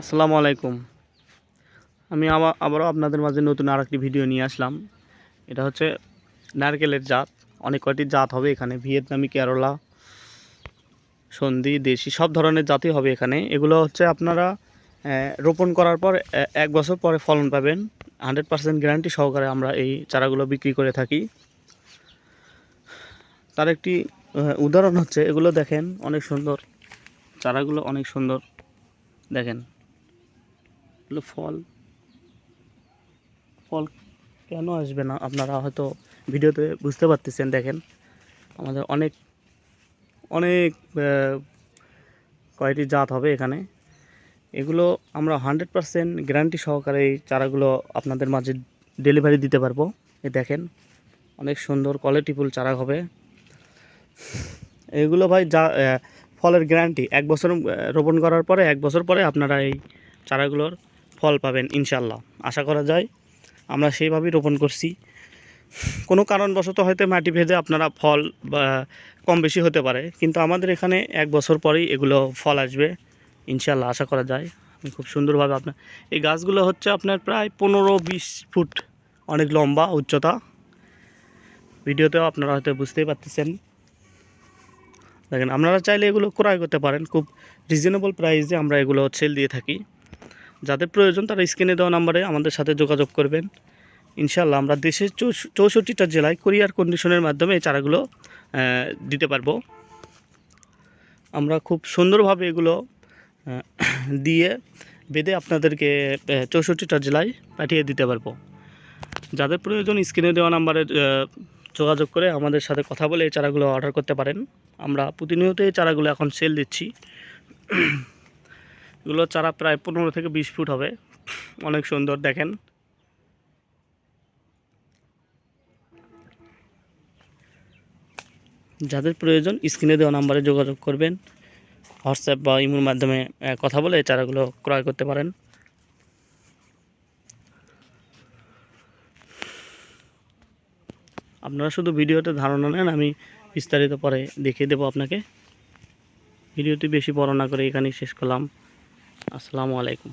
আসসালামু আলাইকুম। আমি আবার আবারও আপনাদের মাঝে নতুন আর একটি ভিডিও নিয়ে আসলাম। এটা হচ্ছে নারকেলের জাত। অনেক কয়টি জাত হবে এখানে? ভিয়েতনামি, কেরলা, সন্ধি, দেশি, সব ধরনের জাতই হবে এখানে। এগুলো হচ্ছে আপনারা রোপণ করার পর এক বছর পরে ফলন পাবেন। হান্ড্রেড পার্সেন্ট গ্যারান্টি সহকারে আমরা এই চারাগুলো বিক্রি করে থাকি। তার একটি উদাহরণ হচ্ছে, এগুলো দেখেন, অনেক সুন্দর। চারাগুলো অনেক সুন্দর। দেখেন। এগুলো ফল। ফল কেন আসবে না? আপনারা হয়তো ভিডিওতে বুঝতে পারতেছেন, দেখেন। আমাদের অনেক অনেক কয়টি জাত হবে এখানে। এগুলো আমরা হান্ড্রেড পারসেন্ট গ্যারান্টি সহকারে এই চারাগুলো আপনাদের মাঝে ডেলিভারি দিতে পারব। এ দেখেন, অনেক সুন্দর কোয়ালিটিফুল চারা হবে। এগুলো ভাই যা ফলের গ্যারান্টি এক বছর রোপণ করার পরে, এক বছর পরে আপনারা এই চারাগুলোর ফল পাবেন ইনশাল্লাহ আশা করা যায় আমরা সেইভাবেই রোপণ করছি। কোনো কারণবশত হয়তো মাটি ভেদে আপনারা ফল বা কম বেশি হতে পারে, কিন্তু আমাদের এখানে এক বছর পরেই এগুলো ফল আসবে ইনশাল্লাহ আশা করা যায়। আমি খুব সুন্দরভাবে আপনার, এই গাছগুলো হচ্ছে আপনার প্রায় পনেরো বিশ ফুট অনেক লম্বা, উচ্চতা। ভিডিওতেও আপনারা হয়তো বুঝতেই পারতেছেন। দেখেন, আপনারা চাইলে এগুলো ক্রয় করতে পারেন। খুব রিজনেবল প্রাইসে আমরা এগুলো সেল দিয়ে থাকি। যাদের প্রয়োজন তারা স্ক্রিনে দেওয়া নাম্বারে আমাদের সাথে যোগাযোগ করবেন। ইনশাল্লাহ আমরা দেশের চৌষ- চৌষট্টিটা জেলায় কোরিয়ার কন্ডিশনের মাধ্যমে এই চারাগুলো দিতে পারব। আমরা খুব সুন্দরভাবে এগুলো দিয়ে বেঁধে আপনাদেরকে চৌষট্টিটা জেলায় পাঠিয়ে দিতে পারব। যাদের প্রয়োজন স্ক্রিনে দেওয়া নাম্বারে যোগাযোগ করে আমাদের সাথে কথা বলে এই চারাগুলো অর্ডার করতে পারেন। আমরা প্রতিনিয়ত এই চারাগুলো এখন সেল দিচ্ছি। এগুলো চারা প্রায় পনেরো থেকে বিশ ফুট হবে। অনেক সুন্দর, দেখেন। যাদের প্রয়োজন, স্ক্রিনে দেওয়া নাম্বারে যোগাযোগ করবেন। হোয়াটসঅ্যাপ বা ইমোর মাধ্যমে কথা বলে চারাগুলো ক্রয় করতে পারেন। আপনারা শুধু ভিডিওতে ধারণা নেন, আমি বিস্তারিত পরে দেখিয়ে দেবো আপনাকে। ভিডিওটি বেশি বড় না করে এখানেই শেষ করলাম। আসসালামু আলাইকুম।